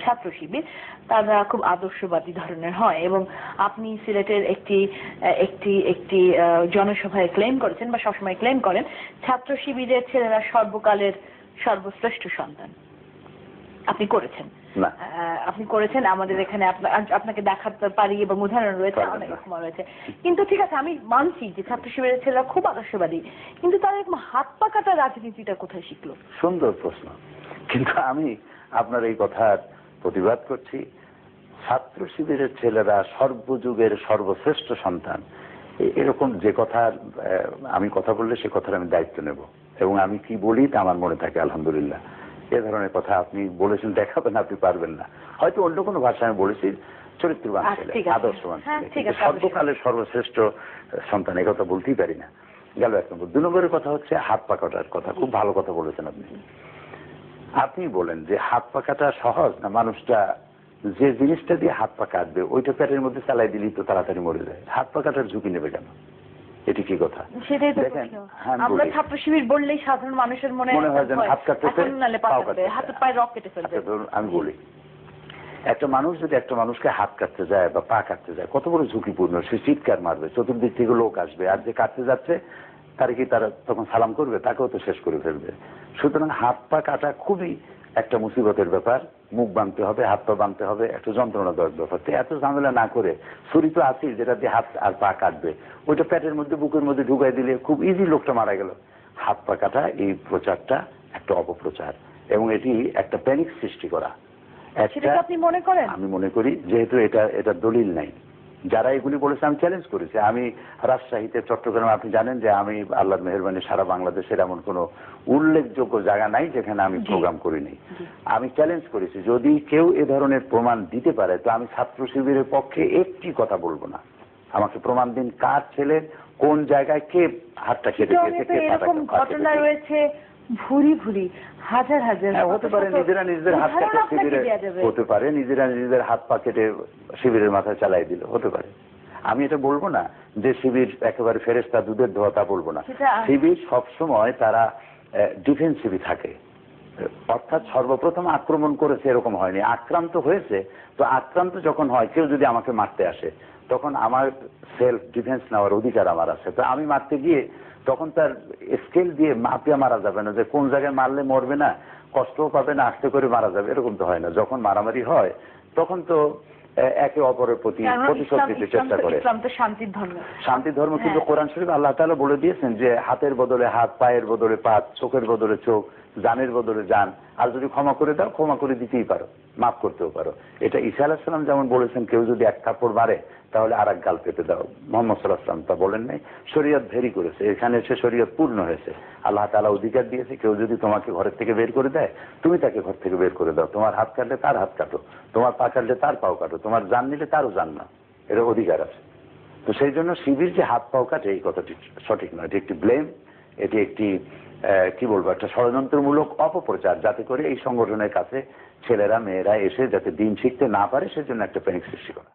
ছাত্র শিবির তারা খুব আদর্শবাদী ধরনের হয় এবং আপনি সিলেটের একটি একটি একটি জনসভায় ক্লেম করেছেন বা সবসময় ক্লেম করেন ছাত্র শিবিরের ছেলেরা সর্বকালের সর্বশ্রেষ্ঠ সন্তান। আপনি করেছেন। আপনি করেছেন আমাদের এখানে আপনা- আপনাকে দেখাতে পারি এবং উদাহরণ রয়েছে অনেক। রকম রয়েছে। কিন্তু ঠিক আছে আমি মানছি যে ছাত্র শিবিরের ছেলেরা খুব আদর্শবাদী কিন্তু তারা এরকম হাত পাকাটা রাজনীতিটা কোথায় শিখলো? সুন্দর প্রশ্ন। কিন্তু আমি আপনার এই কথার প্রতিবাদ করছি। ছাত্র শিবিরের ছেলেরা সর্বযুগের সর্বশ্রেষ্ঠ সন্তান। এরকম যে কথার আমি কথা বললে সে কথার আমি দায়িত্ব নেব। এবং আমি কি বলি তা আমার মনে থাকে আলহামদুলিল্লাহ। এ ধরনের কথা আপনি বলেছেন দেখাবেন আপনি পারবেন না। হয়তো অন্য কোনো ভাষায় আমি বলেছি চরিত্রবান আচ্ছা, ছেলে আদর্শবান হ্যাঁ, ছেলে। সর্বকালের সর্বশ্রেষ্ঠ সন্তান কথা বলতেই পারি না। গেল এক নম্বর। দু নম্বরের কথা হচ্ছে হাত পাকাটার কথা। খুব ভালো কথা বলেছেন আপনি। আপনি বলেন যে হাত পাকাটা সহজ না? মানুষটা যে জিনিসটা দিয়ে হাত পা কাটবে ওইটা পেটের মধ্যে চালাই দিলেই তো তাড়াতাড়ি মরে যায়। হাত পাকাটার ঝুঁকি নেবে কেন? এটি কি কথা? সেটাই তো। হ্যাঁ, আমি আমরা ছাত্র শিবির বললেই সাধারণ মানুষের মনে মনে হয় যেন হাত কাটতেছে। হাতে পায়ে রক কেটে ফেলবে। আচ্ছা, আমি বলি একটা মানুষ যদি একটা মানুষকে হাত কাটতে যায় বা পা কাটতে যায় কত বড় ঝুঁকিপূর্ণ সে চিৎকার মারবে চতুর্দিক থেকে লোক আসবে আর যে কাটতে যাচ্ছে তার কি তারা তখন সালাম করবে? তাকেও তো শেষ করে ফেলবে। সুতরাং হাত পা কাটা খুবই একটা মুসিবতের ব্যাপার। মুখ বাঁধতে হবে হাত পা বাঁধতে হবে একটা যন্ত্রণাদায়ক ব্যাপার। তো এত ঝামেলা না করে ছুরি তো আছেই যেটা দিয়ে হাত আর পা কাটবে। ওইটা প্যাটের মধ্যে বুকের মধ্যে ঢুকাই দিলে খুব ইজি লোকটা মারা গেল। হাত পা কাটা এই প্রচারটা একটা অপপ্রচার। এবং এটি একটা প্যানিক সৃষ্টি করা। সেটা আপনি মনে করেন? আমি মনে করি যেহেতু এটা এটা দলিল নাই। যারা এগুলি বলেছে আমি চ্যালেঞ্জ করেছি। আমি রাজশাহীতে চট্টগ্রামে আপনি জানেন যে আমি আল্লাহ মেহরবানি সারা বাংলাদেশের এমন কোনো উল্লেখযোগ্য জায়গা নাই যেখানে আমি প্রোগ্রাম করিনি। আমি চ্যালেঞ্জ করেছি যদি কেউ এ ধরনের প্রমাণ দিতে পারে তো আমি ছাত্র শিবিরের পক্ষে একটি কথা বলব না। আমাকে প্রমাণ দিন কার ছেলে কোন জায়গায় কে হাতটা কেটে কে এরকম ঘটনা রয়েছে ভুরি ভুরি হাজার হাজার হ্যাঁ হতে পারে নিজেরা নিজেদের হাত কাটে শিবিরে হতে পারে নিজেরা নিজেদের হাত পা কেটে শিবিরের মাথায় চালাই দিল হতে পারে। আমি এটা বলব না যে শিবির একেবারে ফেরেস্তা দুধের ধোয়া তা বলব না। শিবির সবসময় তারা ডিফেন্সিভই থাকে। অর্থাৎ সর্বপ্রথম আক্রমণ করেছে এরকম হয়নি। আক্রান্ত হয়েছে তো আক্রান্ত যখন হয় কেউ যদি আমাকে মারতে আসে তখন আমার সেলফ ডিফেন্স নেওয়ার অধিকার আমার আছে। তো আমি মারতে গিয়ে তখন তার স্কেল দিয়ে মাপিয়া মারা যাবে না যে কোন জায়গায় মারলে মরবে না কষ্টও পাবে না আস্তে করে মারা যাবে এরকম তো হয় না। যখন মারামারি হয় তখন তো একে অপরের প্রতি প্রতিশোধ দিতে চেষ্টা করে। শান্তির ধর্ম। শান্তির ধর্ম কিন্তু হ্যাঁ। কোরআন শরীফ আল্লাহ তালা বলে দিয়েছেন যে হাতের বদলে হাত পায়ের বদলে পা চোখের বদলে চোখ জানের বদলে জান। আর যদি ক্ষমা করে দাও, ক্ষমা করে দিতেই পারো, মাফ করতেও পারো। এটা ঈসা আলাহিসাল্লাম যেমন বলেছেন, কেউ যদি এক কাপড় মারে তাহলে আর এক গাল পেতে দাও। মোহাম্মদ সাল্লাহ সাল্লাম তা বলেন নাই। শরীয়ত ভেরি করেছে। এখানে এসে শরীয়ত পূর্ণ হয়েছে। আল্লাহ তাআলা অধিকার দিয়েছে, কেউ যদি তোমাকে ঘরের থেকে বের করে দেয়, তুমি তাকে ঘর থেকে বের করে দাও। তোমার হাত কাটলে তার হাত কাটো, তোমার পা কাটলে তার পাও কাটো, তোমার জান নিলে তারও জান না এর অধিকার আছে। তো সেই জন্য শিবির যে হাত পাও কাটে, এই কথাটি সঠিক নয়। এটি একটি ব্লেম এটি একটি কি বলব, একটা ষড়যন্ত্রমূলক অপপ্রচার যাতে করে এই সংগঠনের কাছে ছেলেরা, মেয়েরা এসে যাতে দিন শিখতে না পারে, সেজন্য একটা প্যানিক সৃষ্টি করা।